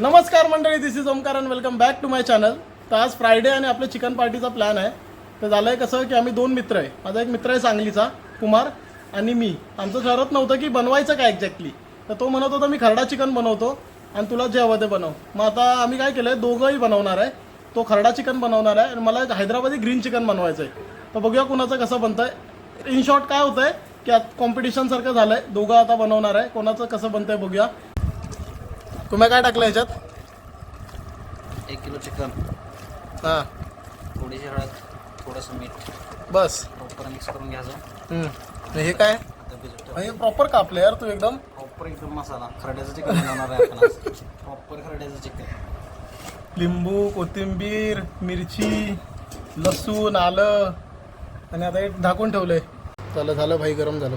नमस्कार मंडळी this is Omkar and welcome back to my channel तर आज फ्रायडे आणि आपलं चिकन पार्टीचा प्लॅन आहे. तर झालं आहे कसं की आम्ही दोन मित्र आहे. माझा एक मित्र आहे सांगलीचा कुमार आणि मी. आमचं ठरत नव्हतं की बनवायचं काय एक्झॅक्टली तर तो म्हणत होता मी खरडा चिकन बनवतो आणि तुला जे हवं ते बनव. मग आता आम्ही काय केलं आहे दोघंही बनवणार आहे. तो खरडा चिकन बनवणार आहे आणि मला एक हैदराबादी ग्रीन चिकन बनवायचं आहे. तर बघूया कुणाचं कसं बनतं आहे इन शॉर्ट काय होतं आहे की आता कॉम्पिटिशनसारखं झालं आहे दोघं आता बनवणार आहे. कोणाचं कसं बनतं आहे बघूया. तुम्ही काय टाकलं ह्याच्यात? एक किलो चिकन. हां. थोडीशी हळद थोडंसं मीठ. बस. प्रॉपर मिक्स करून घ्यायचं हम्म. आणि हे काय? प्रॉपर हे प्रॉपर कापलं यार तू एकदम. एकदम मसाला. खरड्याचं चिकन बनवणार आहे आपण प्रॉपर खरड्याचं चिकन. लिंबू कोथिंबीर मिरची लसूण आलं. आणि आता हे झाकून ठेवलंय. झालं झालं भाई गरम झालं.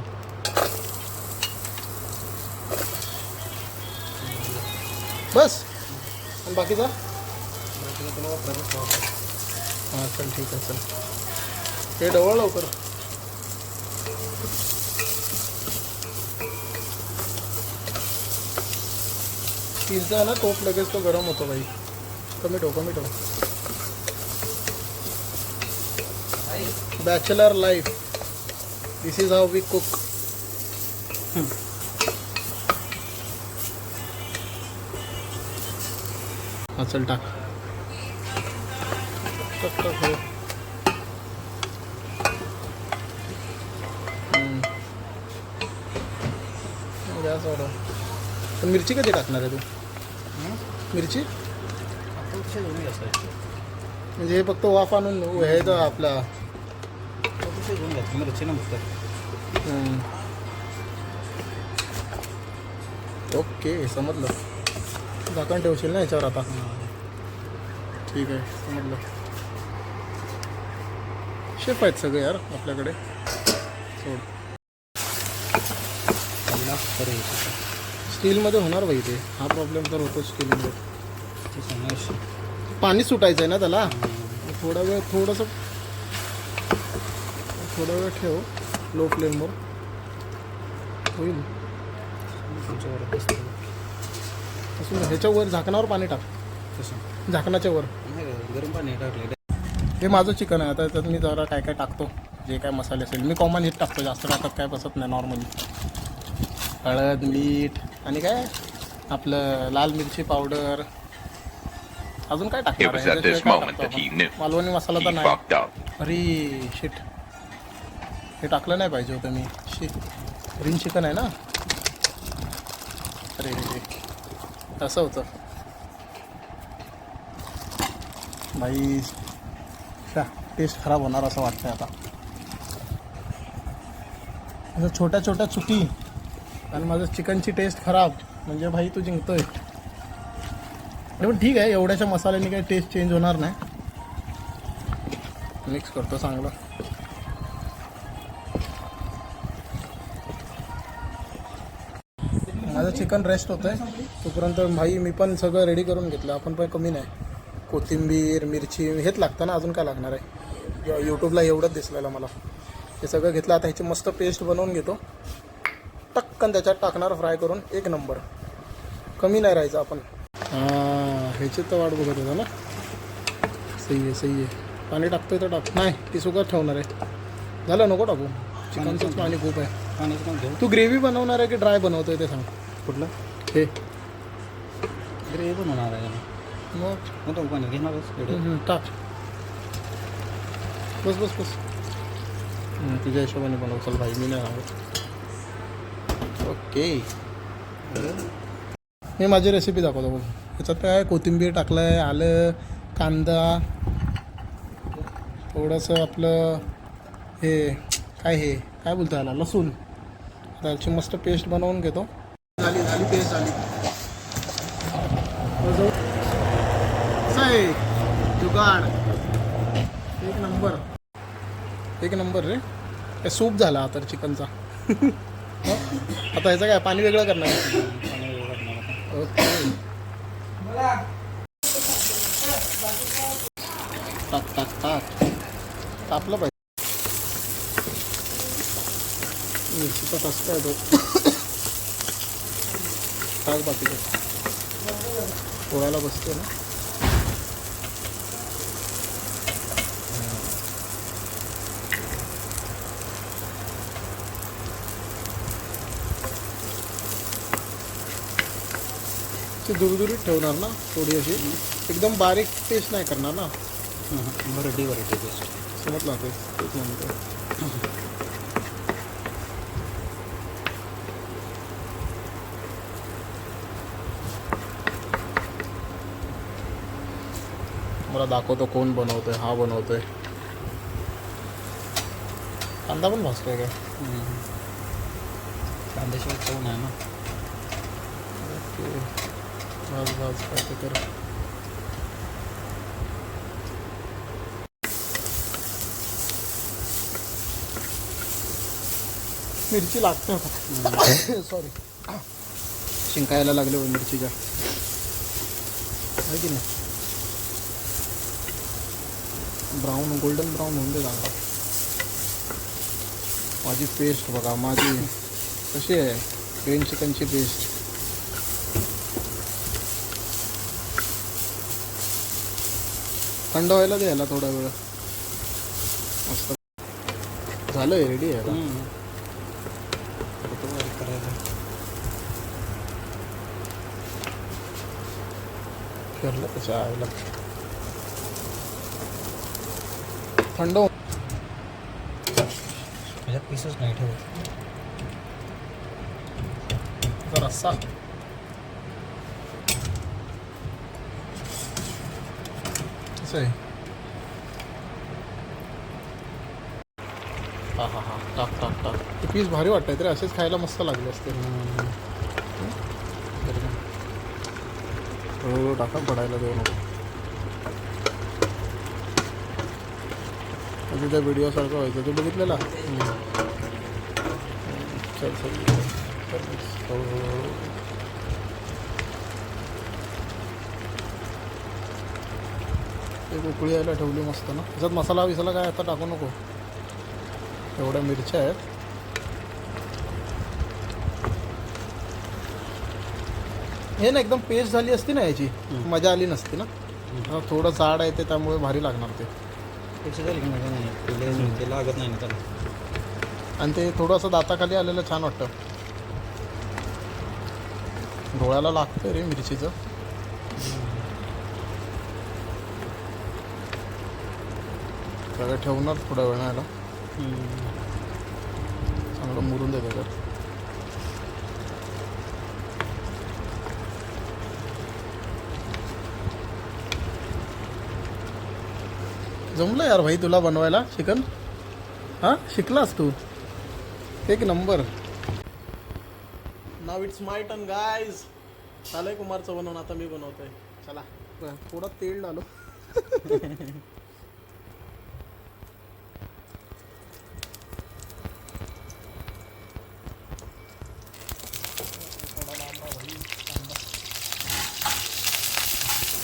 बस. आणि बाकीचा? हां चल ठीक आहे चल. हे डवळ लवकर. स्टीलचा आहे ना टोप लगेच तो गरम होतो भाई कमी ठेव कमी ठेव. Bachelor life this is how we cook हा चल टाक. हो पण मिरची कधी टाकणार आहे तू? मिरची? म्हणजे हे फक्त वाफ आणून हे तर आपला मिरची ना. ओके समजलं. झाकण ठेवशील ना याच्यावर आता. ठीक आहे समजलं. शेफ आहेत सगळे यार आपल्याकडे. सोड. स्टीलमध्ये होणार बाई ते. हा प्रॉब्लेम तर होतो स्टीलमध्ये. पाणी सुटायचं आहे ना त्याला? थोडा वेळ थोडंसं थोडा वेळ ठेव लो फ्लेमवर होईल. असतं असून ह्याच्यावर झाकणावर पाणी टाक. तसं. झाकणाच्या वर. नाही का, गरम पाणी टाकले हे माझं चिकन आहे. आता त्याच्यात मी जरा काय काय टाकतो जे काय मसाले असेल. मी कॉमन हेच टाकतो जास्त. टाकत काय बसत नाही नॉर्मली हळद मीठ आणि काय? आपलं लाल मिरची पावडर. अजून काय It टाकणार was आहे? at this त्याच्याशिवाय काय moment टाकतो that he आपण? knew. मालवणी मसाला He तर नाही. fucked up. अरे शिट हे टाकलं नाही पाहिजे होतं मी. शी ग्रीन चिकन आहे ना? अरे रे रे असं होतं. भाई शा टेस्ट खराब होणार असं वाटतंय आता. असं छोट्या छोट्या चुकी आणि माझं चिकनची टेस्ट खराब म्हणजे भाई तू जिंकतोय. पण ठीक आहे एवढ्याशा मसाल्याने काही टेस्ट चेंज होणार नाही. मिक्स करतो चांगलं. चिकन रेस्ट होतं आहे तोपर्यंत भाई मी पण सगळं रेडी करून घेतलं. आपण पण कमी नाही. कोथिंबीर मिरची हेच लागतं ना? अजून काय लागणार आहे? यूट्यूबला एवढंच दिसलेलं मला. हे सगळं घेतलं. आता ह्याची मस्त पेस्ट बनवून घेतो. टक्कन त्याच्यात टाकणार फ्राय करून. एक नंबर कमी नाही राहायचं आपण. हां ह्याची तर वाट बघत होता ना? सही आहे सही आहे. पाणी टाकतोय तर टाक. नाही ती सुकत ठेवणार आहे. झालं नको टाकू. चिकनचंच पाणी खूप आहे. तू ग्रेव्ही बनवणार आहे की ड्राय बनवतोय ते सांग? कुठलं? हे. ग्रेव्ही बनवणार आहे मग? तो पाणी घेणारच एवढं. टाक. बस बस बस. तुझ्या हिशोबाने बनव चल भाई मी नाही सांगत ओके. मी माझी रेसिपी दाखवतो बघ. ह्याच्यात काय कोथिंबीर टाकलं आहे आलं कांदा. थोडंसं आपलं हे काय हे? काय बोलतो याला लसूण. आता याची मस्त पेस्ट बनवून घेतो. झाली झाली पेस्ट झाली. जुगाड. एक नंबर. एक नंबर रे. काय सूप झाला आता चिकनचा. आता ह्याचं काय पाणी वेगळं करणार ओके. टाक टाक टाक तापलं पाहिजे. मिरचीचा टसका आहे तो? टाक बाकीचं पोळ्याला बसते ना. ती दुरदुरीत ठेवणार ना थोडी अशी. एकदम बारीक पेस्ट नाही करणार ना. व्हरायटी व्हरायटी बेस्ट समजला ते? तेच म्हणतो मला दाखवतो कोण बनवतोय हा बनवतोय कांदा पण भाजतोय काय? कांद्याशिवाय चव नाही ना? ओके भाज भाज काय ते कर मिरची लागते सॉरी शिंकायला लागले मिरचीच्या. आहे की नाही? ब्राऊन गोल्डन ब्राऊन होऊन दे चांगला माझी पेस्ट बघा माझी कशी आहे? ग्रीन चिकनची पेस्ट थंड व्हायला दे याला थोडा वेळ. मस्त. रेडी आहे का? करायला फिरलं त्याच्या आईला. थंड हो- ह्याच्यात पीसच नाही ठेवत. जरा रस्सा कसं आहे. हा हा हा. टाक टाक टाक. ते पीस भारी वाटतंय तरी असेच खायला मस्त लागले असते हळूहळू टाका पडायला देऊ नको. म्हणजे त्या व्हिडिओसारखं व्हायचं. तू बघितलेला? चल चल. हळूहळू एक उकळी यायला ठेवली मस्त ना. त्याच्यात मसाला विसाला काय आता टाकू नको. एवढ्या मिरच्या आहेत. हे ना एकदम पेस्ट झाली असती ना याची. मजा आली नसती ना. थोडं जाड आहे ते त्यामुळे भारी लागणार ते. त्याची झाली की मजा नाही ते- ते लागत नाही ना त्याला. आणि ते थोडंसं दाताखाली आलेलं छान वाटतं. डोळ्याला लागतं रे मिरचीचं. सगळं ठेवणार थोड्या वेळ याला. चांगलं मुरून दे त्याच्यात. जमलं यार भाई तुला बनवायला? चिकन हां? शिकलास तू? एक नंबर. नाव इट्स माय टन गायज झालंय कुमारचं बनवून आता मी बनवतोय. चला. थोडं तेल डालो.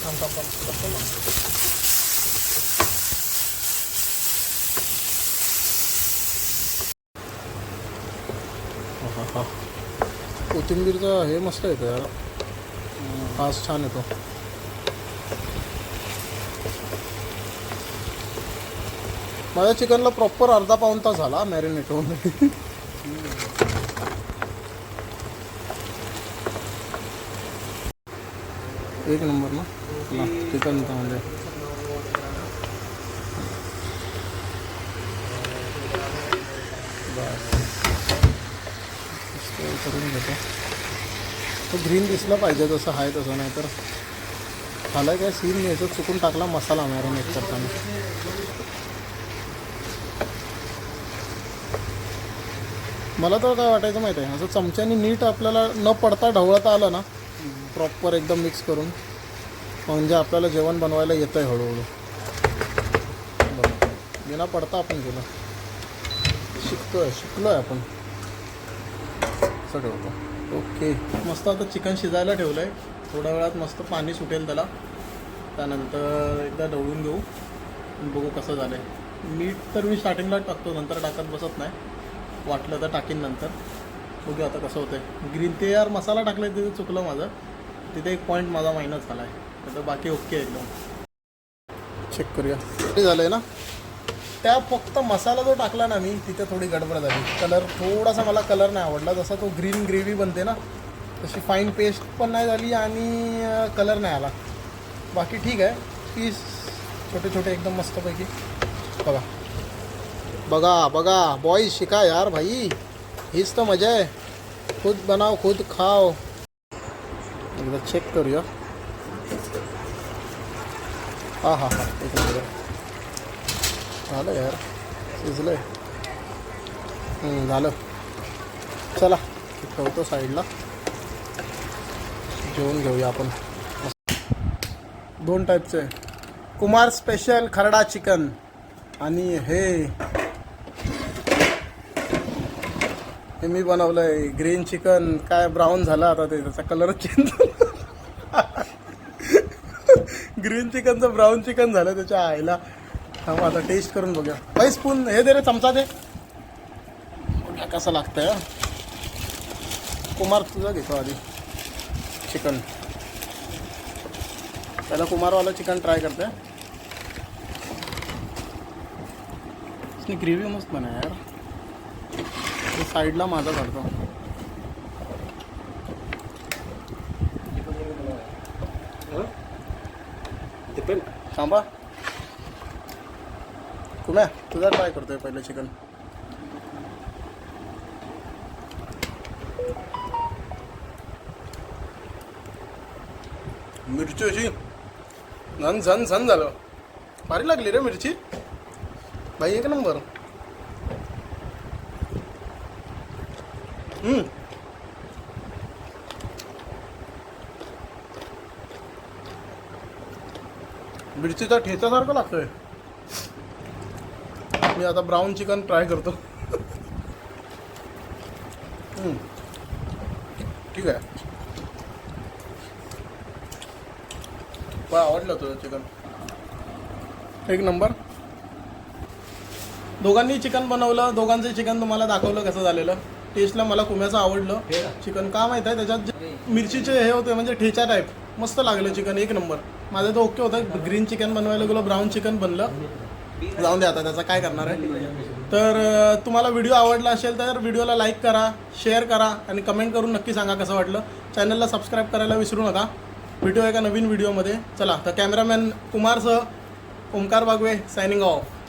थांब, थांब, थांब. करतो ना. हा, हा. कोथिंबीरचा हे मस्त येतं यार फास छान येतो माझ्या चिकनला प्रॉपर अर्धा पाऊन तास झाला मॅरिनेट होऊन. एक नंबर ना? ना चिकन म्हणजे बस मस्त करून घेतो. तो ग्रीन दिसला पाहिजे तसं आहे तसं नाही तर झालं काय सीन नाही याचं चुकून टाकला मसाला मॅरिनेट करताना. मला तर काय वाटायचं माहिती आहे असं चमच्याने नीट आपल्याला न पडता ढवळता आलं ना प्रॉपर एकदम मिक्स करून म्हणजे आपल्याला जेवण बनवायला येतं आहे हळूहळू. बरं. बिना पडता आपण गेलं शिकतो आहे शिकलो आहे आपण. असं ठेवतो. ओके. मस्त आता चिकन शिजायला ठेवलं आहे थोड्या वेळात मस्त पाणी सुटेल त्याला. त्यानंतर एकदा ढवळून घेऊ. बघू कसं झालं आहे मीठ तर मी स्टार्टिंगला टाकतो नंतर टाकत बसत नाही. वाटलं तर टाकीन नंतर. बघू आता कसं होतं ग्रीन ते यार मसाला टाकला ते चुकलं माझं. तिथे एक पॉईंट माझा मायनस झाला आहे तर बाकी ओके एकदम. चेक करूया. झालं आहे ना? त्या फक्त मसाला जो टाकला ना मी तिथे थोडी गडबड झाली. कलर थोडासा मला कलर नाही आवडला. जसा तो ग्रीन ग्रेव्ही बनते ना तशी फाईन पेस्ट पण नाही झाली आणि कलर नाही आला. बाकी ठीक आहे. पीस छोटे छोटे एकदम मस्तपैकी. बघा. बघा बघा. बॉईज शिका यार भाई. हीच तर मजा आहे. खुद बनाव खुद खाओ. एकदा चेक करूया. हा हा हा एक नंबर झालं यार. शिजलं आहे झालं. चला ठेवतो साईडला जेवून घेऊया आपण. दोन टाईपचे कुमार स्पेशल खरडा चिकन आणि हे हे मी बनवलंय. ग्रीन चिकन काय ब्राऊन झालं आता ते? त्याचा कलर चेंज ग्रीन चिकनचं ब्राऊन चिकन झालं त्याच्या आईला. थांब आता टेस्ट करून बघूया. बाई स्पून हे दे रे चमचा दे. कसं लागतंय हं. कुमार तुझा घेतो आधी. चिकन. पहिला कुमारवाला चिकन ट्राय करते इसने ग्रेव्ही मस्त बना यार. साईडला माझा काढतो थांबा. ना? तुझा ट्राय करतोय पहिलं चिकन. मिरची अशी झन झन झन झालं. भारी लागली रे मिरची. बाई एक नंबर. हम्म. मिरचीचा ठेचासारखं लागतोय. मी आता ब्राऊन चिकन ट्राय करतो. ठीक आहे. आवडलं तुझं चिकन एक नंबर दोघांनी चिकन बनवलं दोघांचं चिकन तुम्हाला दाखवलं कसं झालेलं. टेस्टला मला कुम्याचं आवडलं. चिकन का? माहीत आहे? त्याच्यात मिरचीचे हे होते म्हणजे ठेचा टाईप मस्त लागलं चिकन एक नंबर माझं तर ओके होतं. ग्रीन चिकन बनवायला गेलो ब्राऊन चिकन बनलं. जाऊन द्या आता त्याचा काय करणार आहे? तर तुम्हाला व्हिडिओ आवडला असेल तर व्हिडिओला लाईक करा शेअर करा आणि कमेंट करून नक्की सांगा कसं वाटलं. चॅनलला सबस्क्राईब करायला विसरू नका. भेटूया एका नवीन व्हिडिओमध्ये चला तर कॅमेरामॅन कुमारसह ओमकार बागवे सायनिंग ऑफ